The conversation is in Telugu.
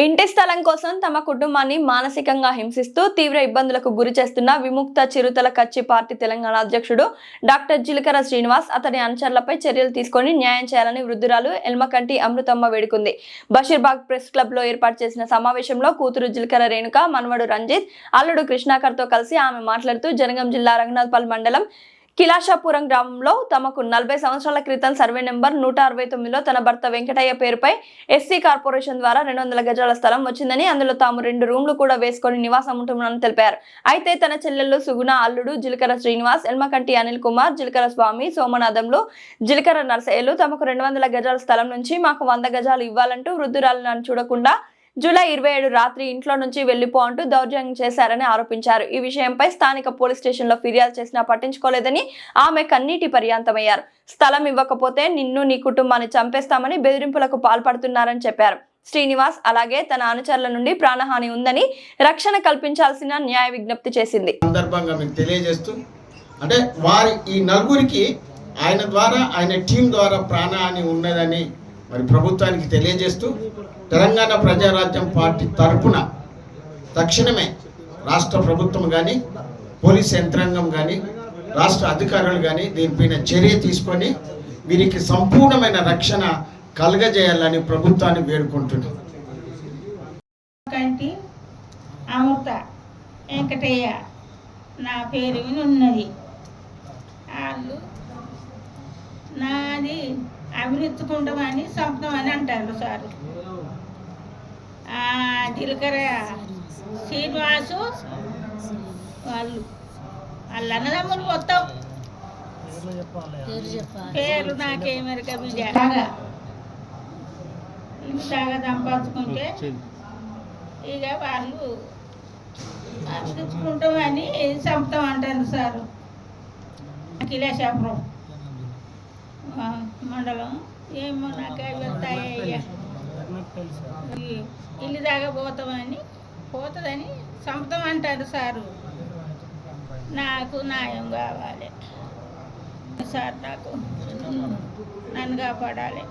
ఇంటి స్థలం కోసం తమ కుటుంబాన్ని మానసికంగా హింసిస్తూ తీవ్ర ఇబ్బందులకు గురి చేస్తున్న విముక్త చిరుతల కచ్చి పార్టీ తెలంగాణ అధ్యక్షుడు డాక్టర్ జిలకర శ్రీనివాస్ అతని అనుచరులపై చర్యలు తీసుకొని న్యాయం చేయాలని వృద్ధురాలు ఎల్మకంటి అమృతమ్మ వేడుకుంది. బషీర్బాగ్ ప్రెస్ క్లబ్లో ఏర్పాటు చేసిన సమావేశంలో కూతురు జిలకర రేణుక మనవడు రంజిత్ అల్లుడు కృష్ణాకర్తో కలిసి ఆమె మాట్లాడుతూ జనగం జిల్లా రంగనాథ్పల్ మండలం కిలాషాపురం గ్రామంలో తమకు నలభై సంవత్సరాల క్రితం సర్వే నెంబర్ నూట అరవై తొమ్మిదిలో తన భర్త వెంకటయ్య పేరుపై ఎస్సీ కార్పొరేషన్ ద్వారా రెండు వందల గజాల స్థలం వచ్చిందని అందులో తాము రెండు రూమ్లు కూడా వేసుకొని నివాసం ఉంటున్నామని తెలిపారు. అయితే తన చెల్లెళ్ళు సుగుణ అల్లుడు జిలకర శ్రీనివాస్ ఎల్మకంటి అనిల్ కుమార్ జిలకర స్వామి సోమనాథంలో జిలకర నర్సయ్యలు తమకు రెండు వందల గజాల స్థలం నుంచి మాకు వంద గజాలు ఇవ్వాలంటూ వృద్ధురాలు నన్ను చూడకుండా జూలై ఇరవై ఏడు రాత్రి ఇంట్లో నుంచి వెళ్ళిపో అంటూ దౌర్జన్యం చేశారని ఆరోపించారు. ఈ విషయంపై స్థానిక పోలీస్ స్టేషన్లో ఫిర్యాదు చేసినా పట్టించుకోలేదని ఆమె కన్నీటి పర్యాంతమయ్యారు. స్థలం ఇవ్వకపోతే నిన్ను నీ కుటుంబాన్ని చంపేస్తామని బెదిరింపులకు పాల్పడుతున్నారని చెప్పారు. శ్రీనివాస్ అలాగే తన అనుచరుల నుండి ప్రాణహాని ఉందని రక్షణ కల్పించాల్సిన న్యాయ విజ్ఞప్తి చేసింది. సందర్భంగా మీకు తెలియజేస్తూ అంటే వారి ఈ నలుగురికి ఆయన ద్వారా ఆయన టీం ద్వారా ప్రాణహాని ఉన్నదని మరి ప్రభుత్వానికి తెలియజేస్తూ తెలంగాణ ప్రజారాజ్యం పార్టీ తరపున తక్షణమే రాష్ట్ర ప్రభుత్వం కానీ పోలీస్ యంత్రాంగం కానీ రాష్ట్ర అధికారులు కానీ దీనిపైన చర్య తీసుకొని వీరికి సంపూర్ణమైన రక్షణ కలగజేయాలని ప్రభుత్వాన్ని వేడుకుంటున్నాం. కంటి అమృత వెంకటయ్య నా పేరు ఉన్నది వాళ్ళు నాది అభివృద్ధికుంటామని సంపదమని అంటారు సారు. ఆ, జీలకర్ర శ్రీనివాసు వాళ్ళు. వాళ్ళ అన్నదమ్ములు మొత్తం. పేరు నాకేమెరక ఇల్లు దాకా సంపాదించుకుంటే ఇక వాళ్ళు తెచ్చుకుంటామని చంపుతాం అంటారు సారు. కిలేశాపురం ఆ, మండలం ఏమో నాకు వెళ్తాయ్యా ఇల్లు దాకా పోతామని పోతుందని సొంతం అంటారు సారు. నాకు న్యాయం కావాలి. సార్ నాకు నన్ను కాపాడాలి.